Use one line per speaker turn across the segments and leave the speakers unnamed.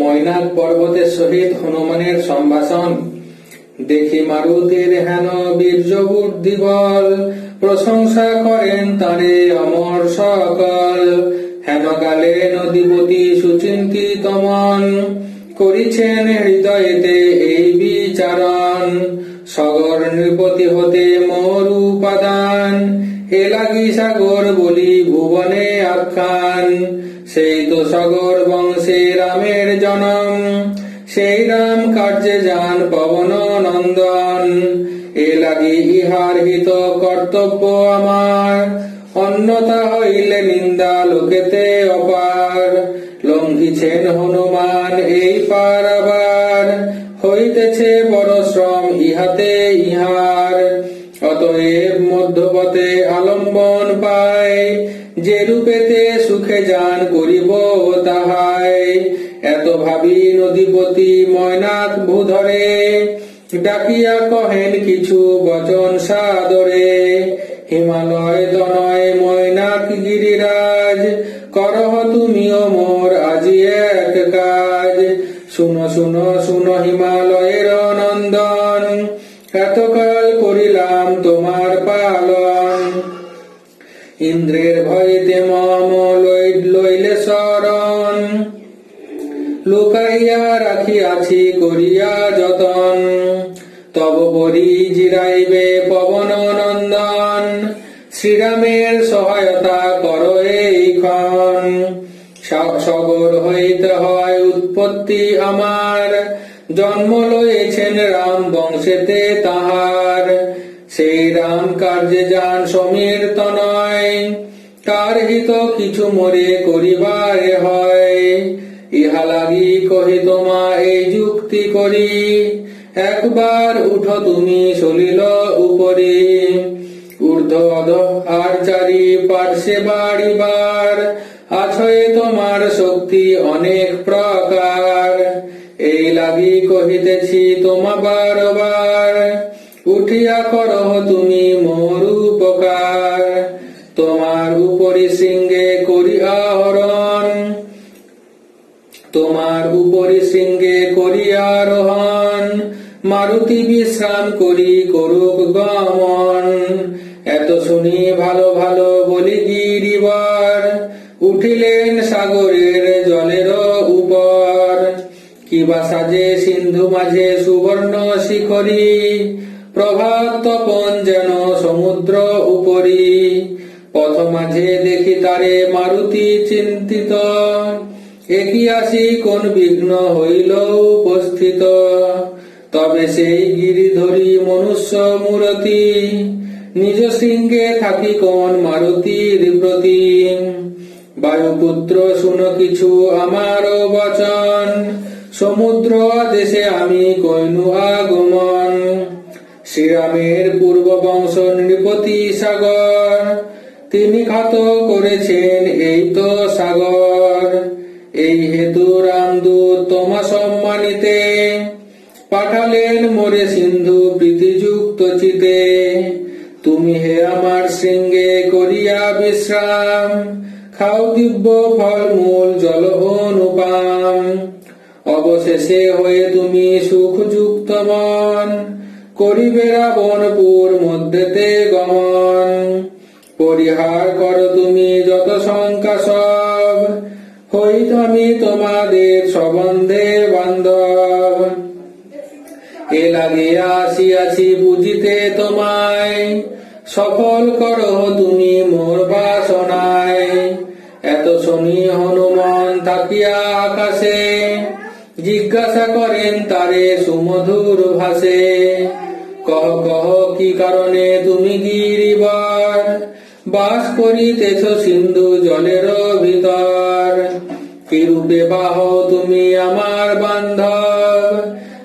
মৈনাক পর্বতের সহিত হনুমানের সম্ভাষণ। দেখি মারুতির হেন বীর্য বুদ্ধি বল। প্রশংসা করেন তারে অমর সকল। হেন কালে নদীপতি সুচিন্তিত মন। করিছেন হৃদয়েতে এই বিচারণ। সগর নৃপতি হতে মোর উপাদান। এ সাগর বলি ভুবনে আখ্যান। সেই তো সগর বংশে রামের জনম। সেই রাম কার্যে যান পবন নন্দন। এ লাগি ইহার হিত কর্তব্য আমার। অন্যতা হইলে নিন্দা লোকেতে অপার। লঙ্ঘিছেন হনুমান এই পার আবার হইতেছে বড় শ্রম ইহাতে ইহার। অতএব মধ্যপথে আলম্বন পায় যে রূপেতে সুখে যান করিব তাহাই। এত ভাবি নদীপতি ময়নাক ভূধরে, ডাকিয়া কহেন কিছু বচন সাদরে। হিমালয় তনয় ময়নাক গিরিরাজ, করহ তুমিও মোর আজি এক কাজ। শুনো শুনো শুনো হিমালয়ের নন্দন এতকাল ইন্দ্রের ভয়তে মম লই- লইলে শরণ। লুকাইয়া রাখিয়াছি, করিয়া যতন। তব পরি জিরাইবে পবন নন্দন। শ্রীরামের সহায়তা কর এইক্ষণ। স- সগর হইতে হয় উৎপত্তি আমার। জন্ম লয়েছেন রাম বংশেতে তাহার। সেই রাম কার্যে যান সমীর তনয়। তার হিত কিছু মরে করিবারে হয়? ইহা লাগি কহি তোমা, এই যুক্তি করি। একবার উঠো তুমি সলিল উপরে। ঊর্ধ্ব আর চারি পার্শ্বে বাড়িবার। আছয়ে তোমার শক্তি অনেক প্রকার। এই লাগি কহিতেছি তোমা বারবার। উঠিয়া করহ তোমার উপরি সিংহে করিয়া আরোহণ, মারুতি বিশ্রাম করি করুক গমন। এত শুনি ভালো ভালো বলি গিরিবার উঠিলেন সাগরের জলের উপর। কিবা সাজে সিন্ধু মাঝে সুবর্ণ শিখরি, প্রভাত তপন যেন সমুদ্র উপরি। পথ মাঝে দেখি তারে মারুতি চিন্তিত একই আসি কোন বিঘ্ন হইল উপস্থিত? তবে সেই গিরিধরি মনুষ্য মূরতি, নিজ সিংহে থাকি কোন মারুতির প্রতি? বায়ুপুত্র, শুনো কিছু আমার বচন, সমুদ্র দেশে আমি কইনু আগমন। শ্রীরামের পূর্ব বংশ নৃপতি সাগর, তিনি ঘাত করেছেন এই তো সাগর। পাঠালেন মোরে সিন্ধু প্রীতিযুক্ত চিতে। তুমি হে আমার শৃঙ্গে করিয়া বিশ্রাম, খাও দিব্য ফল মূল জল অনুপাম অবশেষে হয়ে তুমি সুখযুক্ত মন, করিবে রাবণপুর মধ্যেতে গমন। পরিহার কর তুমি যত শঙ্কা সব, হইত আমি তোমাদের সম্বন্ধে বান্ধব। লাগিয়া বুঝিতে তোমায়। সফল করো তুমি মোর বাসনায়। এত শুনি হনুমান থাকিয়া আকাশে, জিজ্ঞাসা করেন, তারে সুমধুর ভাষে কহ কহ, কি কারণে তুমি গিরিবার? বাস করিতেছ সিন্ধু জলের ভিতর। কিরূপে বাহ তুমি আমার বান্ধব?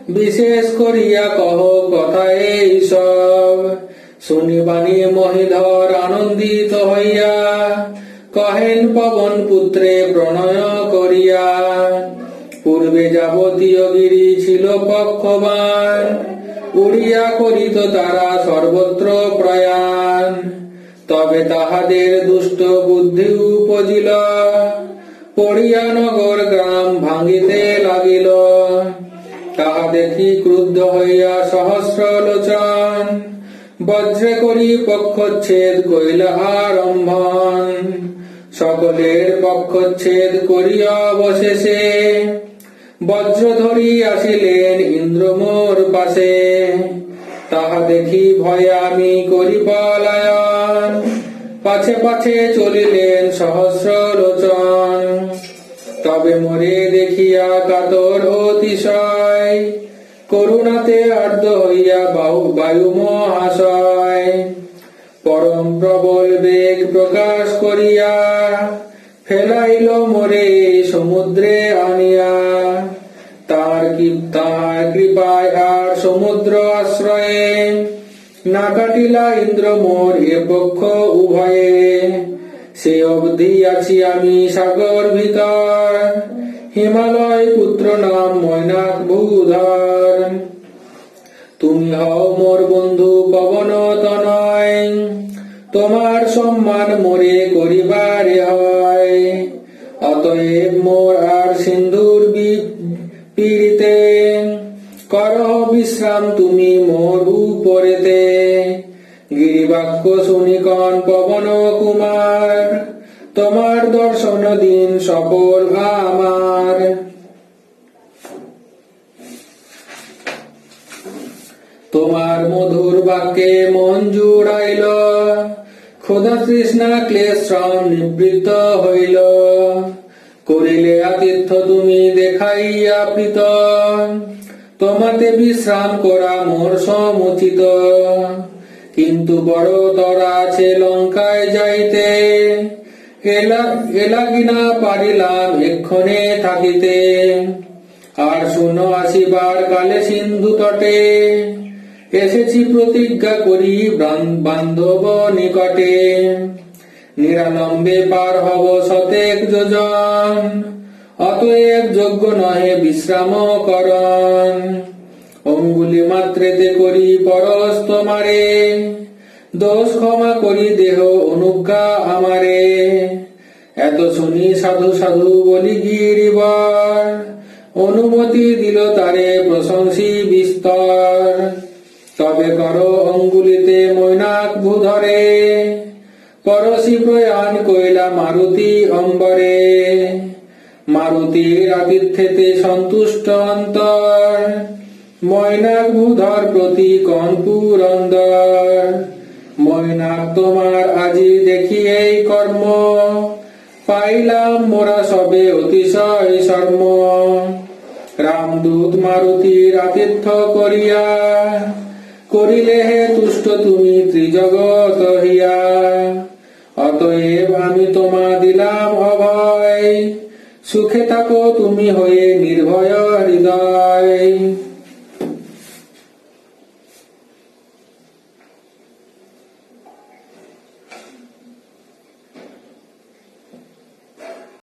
বিশেষ করিয়া কহ কথা এই সব শুনিবাণী মহিধর আনন্দিত হইয়া কহেন, পবন পুত্রে, প্রণয় করিয়া। পূর্বে যাবতীয় গিরি ছিল পক্ষবান, উড়িয়া করিত তারা সর্বত্র প্রয়াণ। তবে তাহাদের দুষ্ট বুদ্ধি উপজিল, পড়িয়া নগর গ্রাম ভাঙিতে লাগিল। তাহা দেখি ক্রুদ্ধ হইয়া সহস্র লোচন। বজ্রে করি পক্ষচ্ছেদ কইলা আরম্ভন সকলের পক্ষচ্ছেদ করিয়া অবশেষে বজ্র ধরি আসিলেন ইন্দ্র মোর পাশে। তাহা দেখি ভয়ে আমি করি পলায়ন পাছে পাছে চলিলেন সহস্র লোচন। তবে মোরে দেখিয়া কাতর অতিশয়। করুণাতে আর্দ্র হইয়া বাহু বায়ু মহাশয়। পরম প্রবল বেগ প্রকাশ করিয়া ফেলাইল মোরে সমুদ্রে আনিয়া। তার কি তার কৃপায় আর সমুদ্র আশ্রয়ে না কাটিলা ইন্দ্র মোর এ পক্ষ উভয়ে। সে অবধি আছি আমি সাগর ভিতর। হিমালয় পুত্র নাম ময়নাক ভূধর তুমি হও মোর বন্ধু পবন তনয়। তোমার সম্মান মোরে করিবারে হয়। অতএব মোর আর সিন্ধুর পীড়িতে করহ বিশ্রাম তুমি মোর উপরেতে। গিরিবাক্য শুনিকন পবন কুমার। তোমার দর্শন দিন সফল আমার তোমার মধুর বাক্যে মন জুড়াইল, ক্ষুধা তৃষ্ণা ক্লেশ শ্রম নিবৃত্ত হইল। করিলে আতিথ্য তুমি দেখাইয়া প্রীত, তোমাতে বিশ্রাম করা মোর সমুচিত। কিন্তু বড় তরা আছে লঙ্কায় যাইতে এলাগিনা পারিলাম এক্ষণে থাকিতে। আর শুনো আসিবার কালে সিন্ধু তটে এসেছি প্রতিজ্ঞা করি বান- বান্ধব নিকটে। নিরালম্বে পার হব শতেক যোজন, অতএব যোগ্য নহে বিশ্রাম করন অঙ্গুলি মাত্রেতে করি পরশ তোমারে দোষ ক্ষমা করি দেহ অনুজ্ঞা আমারে। এত শুনি সাধু সাধু বলি গিরিবর। অনুমতি দিল তারে প্রশংসী বিস্তর। তবে করো অঙ্গুলিতে মৈনাক ভূধরে। পরশি প্রয়াণ কইলা মারুতি অম্বরে। মারুতির আতিথ্যেতে সন্তুষ্ট অন্তর। ময়নাক ভূধর প্রতি কনপুরন্দর ময়নাক তোমার আজি দেখি এই কর্ম। পাইলাম মোরা সবে অতিশয় শর্ম। রামদূত মারুতির আতিথ্য করিয়া, করিলে হে তুষ্ট তুমি ত্রিজগত হিয়া। অতএব আমি তোমা দিলাম অভয়, সুখে থাকো তুমি হয়ে নির্ভয় হৃদয়।